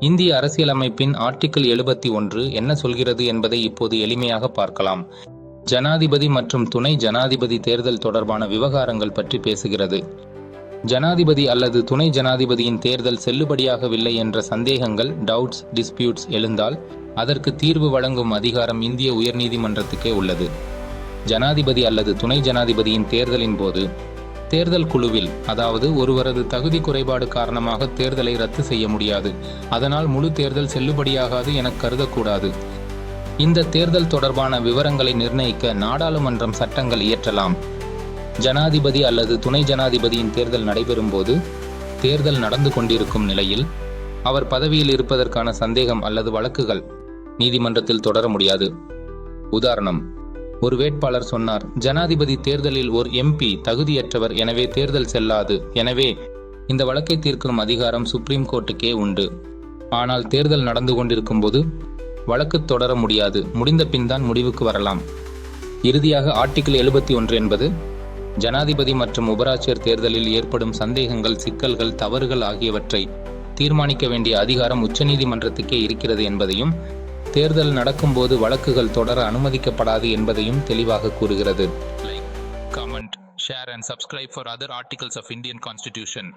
இந்திய அரசியலமைப்பின் ஆர்டிக்கிள் எழுபத்தி ஒன்று என்ன சொல்கிறது என்பதை இப்போது எளிமையாக பார்க்கலாம். ஜனாதிபதி மற்றும் துணை ஜனாதிபதி தேர்தல் தொடர்பான விவகாரங்கள் பற்றி பேசுகிறது. ஜனாதிபதி அல்லது துணை ஜனாதிபதியின் தேர்தல் செல்லுபடியாகவில்லை என்ற சந்தேகங்கள் டவுட்ஸ் டிஸ்பியூட்ஸ் எழுந்தால் அதற்கு தீர்வு வழங்கும் அதிகாரம் இந்திய உயர்நீதிமன்றத்துக்கே உள்ளது. ஜனாதிபதி அல்லது துணை ஜனாதிபதியின் தேர்தலின் போது தேர்தல் குழுவில் அதாவது ஒருவரது தகுதி குறைபாடு காரணமாக தேர்தலை ரத்து செய்ய முடியாது. அதனால் முழு தேர்தல் செல்லுபடியாகாது என கருதக்கூடாது. இந்த தேர்தல் தொடர்பான விவரங்களை நிர்ணயிக்க நாடாளுமன்றம் சட்டங்கள் இயற்றலாம். ஜனாதிபதி அல்லது துணை ஜனாதிபதியின் தேர்தல் நடைபெறும் போது தேர்தல் நடந்து கொண்டிருக்கும் நிலையில் அவர் பதவியில் இருப்பதற்கான சந்தேகம் அல்லது வழக்குகள் நீதிமன்றத்தில் தொடர முடியாது. உதாரணம் ஒரு வேட்பாளர் சொன்னார் ஜனாதிபதி தேர்தலில் ஒரு எம்பி தகுதியற்றவர் எனவே தேர்தல் செல்லாது. எனவே இந்த வழக்கை தீர்க்கும் அதிகாரம் சுப்ரீம் கோர்ட்டுக்கே உண்டு. ஆனால் தேர்தல் நடந்து கொண்டிருக்கும் போது வழக்கு தொடர முடியாது. முடிந்த பின் தான் முடிவுக்கு வரலாம். இறுதியாக ஆர்டிகிள் எழுபத்தி ஒன்று என்பது ஜனாதிபதி மற்றும் உபராட்சியர் தேர்தலில் ஏற்படும் சந்தேகங்கள் சிக்கல்கள் தவறுகள் ஆகியவற்றை தீர்மானிக்க வேண்டிய அதிகாரம் உச்சநீதிமன்றத்துக்கே இருக்கிறது என்பதையும் தேர்தல் நடக்கும்போது வழக்குகள் தொடர அனுமதிக்கப்படாது என்பதையும் தெளிவாக கூறுகிறது. Like comment share and subscribe for other articles of Indian constitution